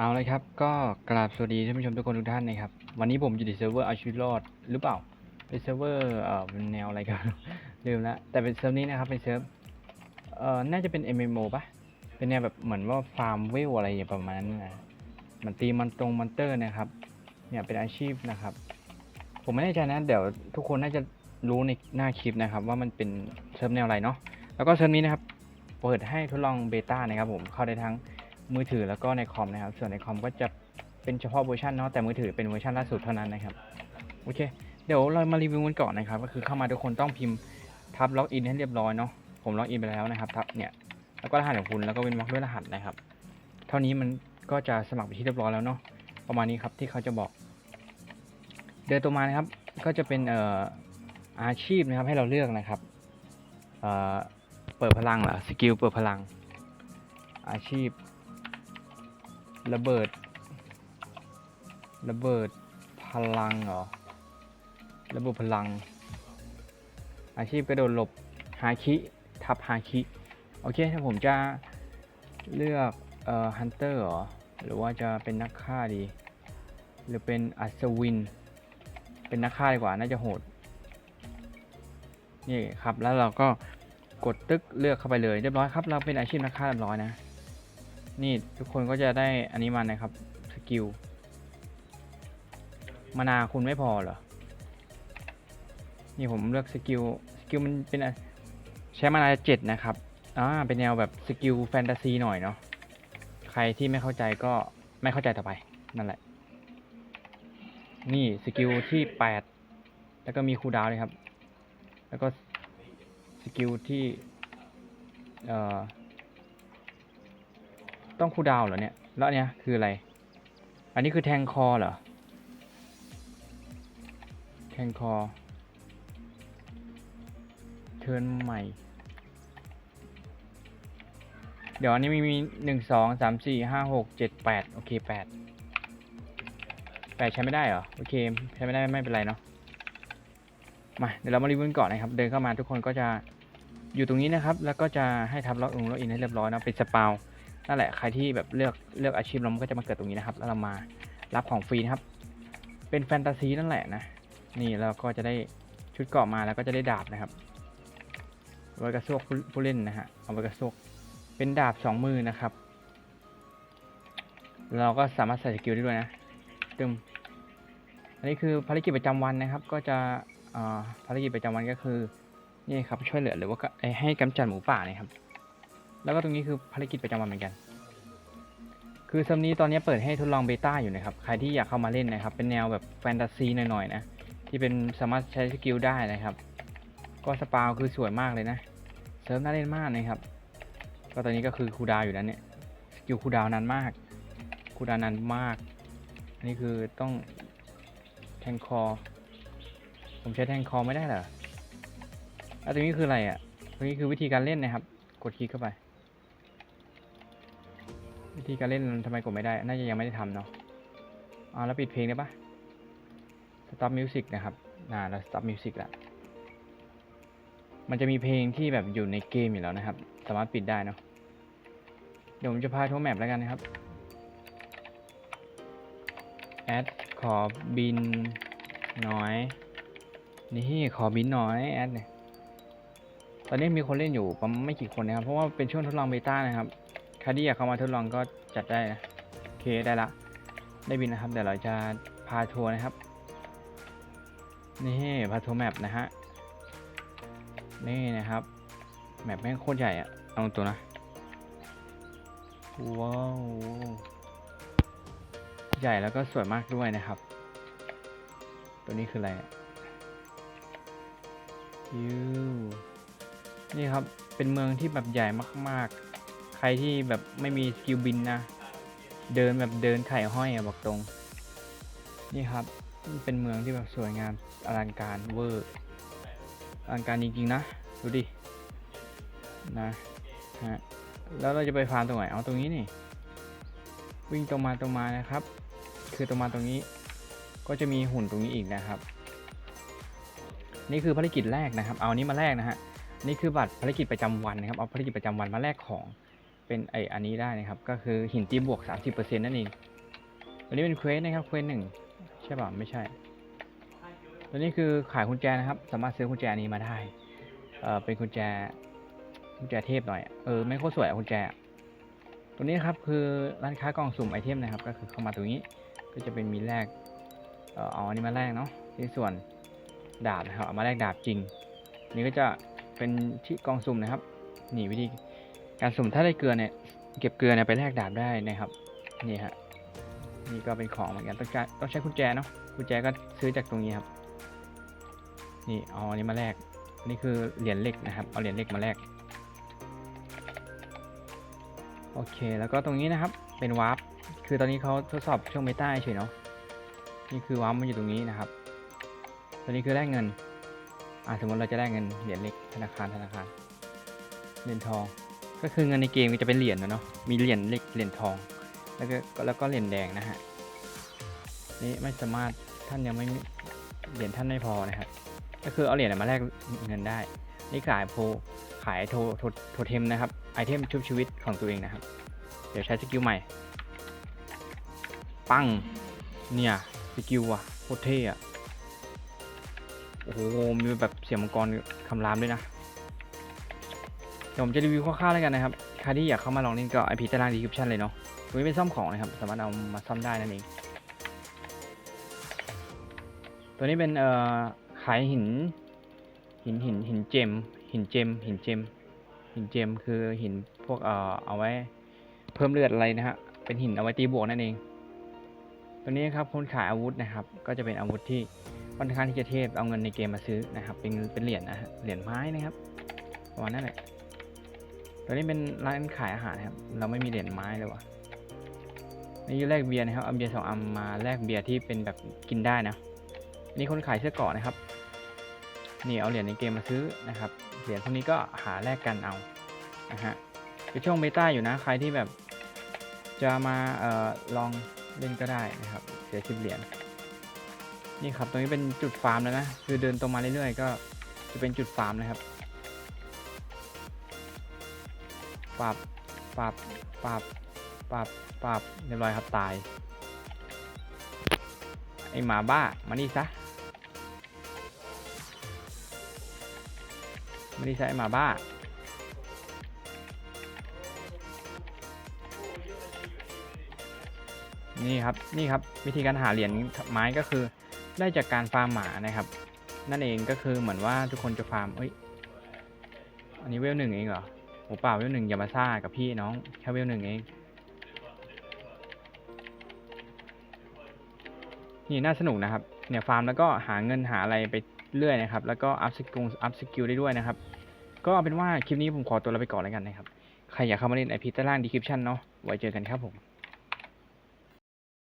เอาเลยครับ ก็กราบสวัสดีท่านผู้ชมทุกคนทุกท่านนะครับ วันนี้ผมอยู่ในเซิร์ฟเวอร์เอาชีวิตรอดหรือเปล่า เป็นเซิร์ฟเวอร์เอ่อเป็นแนวอะไรกันลืมละแต่เป็นเซิร์ฟนี้นะครับเป็นเซิร์ฟเอ่อน่าจะเป็น MMO ปะเป็นแนวแบบเหมือนว่าฟาร์มเวลอะไรอย่างประมาณนั้นนะเหมันตีมันตรงมอนเตอร์นะครับ เนี่ยเป็นอาชีพนะครับ ผมไม่แน่ใจนะเดี๋ยวทุกคนน่าจะรู้ในหน้าคลิปนะครับ ว่ามันเป็นเซิร์ฟแนวอะไรเนาะแล้วก็เซิร์ฟนี้นะครับเปิดให้ทดลองเบต้านะครับผมเข้าได้ทั้ง มือถือแล้วก็ในคอมนะครับ ส่วนในคอมก็จะเป็นเฉพาะเวอร์ชันเนาะแต่มือถือเป็นเวอร์ชันล่าสุดเท่านั้นนะครับโอเค เดี๋ยวเรามารีวิวกันก่อนนะครับ ก็คือเข้ามาทุกคนต้องพิมพ์ทับล็อกอินให้เรียบร้อยเนาะผมล็อกอินไปแล้วนะครับทับเนี่ยแล้วก็รหัสของคุณแล้วก็เว้นวรรคด้วยรหัสนะครับ เท่านี้มันก็จะสมัครไปที่เรียบร้อยแล้วเนาะประมาณนี้ครับที่เขาจะบอก เดินตัวมานะครับก็จะเป็นเอ่ออาชีพนะครับให้เราเลือกนะครับเอ่อเปิดพลังเหรอสกิลเปิดพลัง อาชีพ ระเบิด ระเบิดพลังเหรอ ระเบิดพลัง อาชีพกระโดดหลบฮาคิทับฮาคิโอเคถ้าผมจะเลือกเอ่อฮันเตอร์เหรอ หรือว่าจะเป็นนักฆ่าดี หรือเป็นอัศวิน เป็นนักฆ่าดีกว่าน่าจะโหด นี่ครับแล้วเราก็กดตึกเลือกเข้าไปเลยเรียบร้อยครับ เราเป็นอาชีพนักฆ่าเรียบร้อยนะ นี่ทุกคนก็จะได้อันนี้มานะครับสกิลมานาคุณไม่พอเหรอ นี่ผมเลือกสกิลสกิลมันเป็นอะใช้มานาเจ็ดนะครับอ่าเป็นแนวแบบสกิลแฟนตาซีหน่อยเนาะใครที่ไม่เข้าใจก็ไม่เข้าใจต่อไปนั่นแหละ นี่สกิลที่แปดแล้วก็มีคูดาวเลยครับ แล้วก็สกิลที่ เอ่อ ต้องคูดาวเหรอเนี่ย แล้วเนี้ยคืออะไร อันนี้คือแทงคอเหรอ แทงคอ เทินใหม่ เดี๋ยวอันนี้มีมีหนึ่งสองสามสี่ห้าหกเจ็ดแปดโอเคแปดแปดใช้ไม่ได้เหรอ โอเค ใช้ไม่ได้ไม่เป็นไรเนาะ มา เดี๋ยวเรามารีวิวก่อนนะครับ เดินเข้ามาทุกคนก็จะอยู่ตรงนี้นะครับ แล้วก็จะให้ทับล็อกอินล็อกอินให้เรียบร้อยนะเป็นสปาว นั่นแหละใครที่แบบเลือกเลือกอาชีพเรามันก็จะมาเกิดตรงนี้นะครับ แล้วเรามารับของฟรีนะครับ เป็นแฟนตาซีนั่นแหละนะ นี่เราก็จะได้ชุดเกราะมาแล้วก็จะได้ดาบนะครับไว้กระซวกผู้ผู้เล่นนะฮะ เอาไว้กระซวกเป็นดาบสองมือนะครับ เราก็สามารถใส่สกิลได้ด้วยนะ ตึมอันนี้คือภารกิจประจำวันนะครับ ก็จะอ่าภารกิจประจำวันก็คือนี่ครับช่วยเหลือหรือว่าก็ให้กำจัดหมูป่านี่ยครับ แล้วก็ตรงนี้คือภารกิจประจำวันเหมือนกัน คือซัมนี้ตอนนี้เปิดให้ทดลองเบต้าอยู่นะครับ ใครที่อยากเข้ามาเล่นนะครับ เป็นแนวแบบแฟนตาซีหน่อยๆนะ ที่เป็นสามารถใช้สกิลได้นะครับ ก็สปาวคือสวยมากเลยนะ เซิร์ฟน่าเล่นมากนะครับ ก็ตอนนี้ก็คือคูดาวอยู่แล้วเนี่ย สกิลคูดาวนานมาก คูดาวน์นานมาก อันนี้คือต้องแทงคอ ผมใช้แทงคอไม่ได้เหรอแล้วตรงนี้คืออะไรอะ ตรงนี้คือวิธีการเล่นนะครับ กดคลิกเข้าไป วิธีการเล่นทำไมกดไม่ได้ น่าจะยังไม่ได้ทำเนาะอ่าแล้วปิดเพลงได้ปะ stop music นะครับอ่าเรา stop music ละมันจะมีเพลงที่แบบอยู่ในเกมอยู่แล้วนะครับ สามารถปิดได้เนาะ เดี๋ยวผมจะพาทัวร์แมปแล้วกันนะครับ แอดขอบินน้อย นี่ขอบินน้อยแอดเนี่ย ตอนนี้มีคนเล่นอยู่ประมาณไม่กี่คนนะครับ เพราะว่าเป็นช่วงทดลองเบต้านะครับ ใครที่อยากเข้ามาทดลองก็จัดได้นะโอเคได้ละ ได้บินนะครับ เดี๋ยวเราจะพาทัวร์นะครับ นี่พาทัวร์แมปนะฮะ นี่นะครับ แมปแม่งโคตรใหญ่อะเอาตัวนะ ว้าว ใหญ่แล้วก็สวยมากด้วยนะครับ ตัวนี้คืออะไรอะยูนี่ครับ เป็นเมืองที่แบบใหญ่มากๆ ใครที่แบบไม่มีสกิลบินนะ เดินแบบเดินไข่ห้อยอะบอกตรง นี่ครับ เป็นเมืองที่แบบสวยงามอลังการเวอร์อลังการจริงๆนะ ดูดิ นะฮะแล้วเราจะไปฟาร์มตรงไหน เอาตรงนี้นี่ วิ่งตรงมาตรงมานะครับ คือตรงมาตรงนี้ ก็จะมีหุ่นตรงนี้อีกนะครับ นี่คือภารกิจแรกนะครับ เอานี้มาแลกนะฮะ นี่คือบัตรภารกิจประจำวันนะครับ เอาภารกิจประจำวันมาแลกของ เป็นไออันนี้ได้นะครับ ก็คือหินตีบวก 30%นั่นเองตัวนี้เป็นเควสนะครับเควสหนึ่งใช่ป่ะไม่ใช่ตัวนี้คือขายกุญแจนะครับ สามารถซื้อกุญแจนี้มาได้เออเป็นกุญแจกุญแจเทพหน่อยเออไม่โคตรสวยอะกุญแจตัวนี้ครับคือร้านค้ากล่องสุ่มไอเทมนะครับ ก็คือเข้ามาตรงนี้ก็จะเป็นมีแลกเออเอาอันนี้มาแลกเนาะที่ส่วนดาบนะครับเอามาแลกดาบจริง นี่ก็จะเป็นที่กล่องสุ่มนะครับนี่วิธี การสุ่มถ้าได้เกลือเนี่ยเก็บเกลือเนี่ยไปแลกดาบได้นะครับนี่ฮะนี่ก็เป็นของเหมือนกันต้องใช้ต้องใช้กุญแจเนาะกุญแจก็ซื้อจากตรงนี้ครับ นี่เอาอันนี้มาแลกนี่คือเหรียญเหล็กนะครับ เอาเหรียญเหล็กมาแลกโอเค แล้วก็ตรงนี้นะครับเป็นวาร์ปคือตอนนี้เขาทดสอบช่วงเมตาเฉยเนาะนี่คือวาร์ปมันอยู่ตรงนี้นะครับ ตัวนี้คือแลกเงินอ่าสมมติเราจะแลกเงินเหรียญเหล็กธนาคารธนาคารเหรียญทอง ก็คือเงินในเกมมันจะเป็นเหรียญนะเนาะมีเหรียญเหล็กเหรียญทอง แล้วก็แล้วก็เหรียญแดงนะฮะนี่ไม่สามารถท่านยังไม่เหรียญท่านไม่พอนะครับก็คือเอาเหรียญมาแลกเงินได้ นี่ขายโพขายโทโทโทเทมนะครับไอเทมชุบชีวิตของตัวเองนะครับ เดี๋ยวใช้สกิลใหม่ ปังเนี่ยสกิลอะโคตรเท่อะโอ้โหมีแบบเสียงมังกรคำรามด้วยนะ ดี๋ยวผมจะรีวิวคร่าวๆแล้วกันนะครับใครที่อยากเข้ามาลองเล่นก็ไอพีตารางดีคริปชันเลยเนาะตัวนี้เป็นซ่อมของนะครับ สามารถเอามาซ่อมได้นั่นเอง ตัวนี้เป็นเอ่อขายหิน หินหินหินเจม หินเจม หินเจม หินเจม คือหินพวกเอ่อเอาไว้เพิ่มเลือดอะไรนะฮะ เป็นหินเอาไว้ตีบวกนั่นเอง ตัวนี้ครับคนขายอาวุธนะครับ ก็จะเป็นอาวุธที่ค่อนข้างที่จะเทพเอาเงินในเกมมาซื้อนะครับ เป็นเป็นเหรียญนะฮะ เหรียญไม้นะครับประมาณนั้นแหละ ตัวนี้เป็นร้านขายอาหารครับ เราไม่มีเหรียญไม้เลยวะนี่แลกเบียร์นะครับ เอาเบียร์สองอันมาแลกเบียร์ที่เป็นแบบกินได้นะนี่คนขายเสื้อเกาะนะครับ นี่เอาเหรียญในเกมมาซื้อนะครับ เหรียญพวกนี้ก็หาแลกกันเอา นะฮะเป็นช่วงเบต้าอยู่นะ ใครที่แบบจะมาเอ่อลองเล่นก็ได้นะครับ เสียสิบเหรียญ นี่ครับ ตรงนี้เป็นจุดฟาร์มแล้วนะ คือเดินตรงมาเรื่อยๆ ก็จะเป็นจุดฟาร์มนะครับ ปรับปรับปรับปรับปรับเรียบร้อยครับตาย ไอหมาบ้า มานี่ซะ มานี่ซะไอหมาบ้า นี่ครับ นี่ครับ วิธีการหาเหรียญไม้ก็คือได้จากการฟาร์มหมานะครับ นั่นเองก็คือเหมือนว่าทุกคนจะฟาร์ม เอ้ย อันนี้เวลหนึ่งเองเหรอ โอป่าเวลหนึ่งอย่ามาซ่ากับพี่น้อง แค่เวลหนึ่งเอง นี่น่าสนุกนะครับ เนี่ยฟาร์มแล้วก็หาเงินหาอะไรไปเรื่อยนะครับ แล้วก็อัพสกิลอัพสกิลได้ด้วยนะครับ ก็เอาเป็นว่าคลิปนี้ผมขอตัวลาไปก่อนแล้วกันนะครับ ใครอยากเข้ามาเล่นไอพีใต้ล่างดีคริปชั่นเนาะ ไว้เจอกันครับผม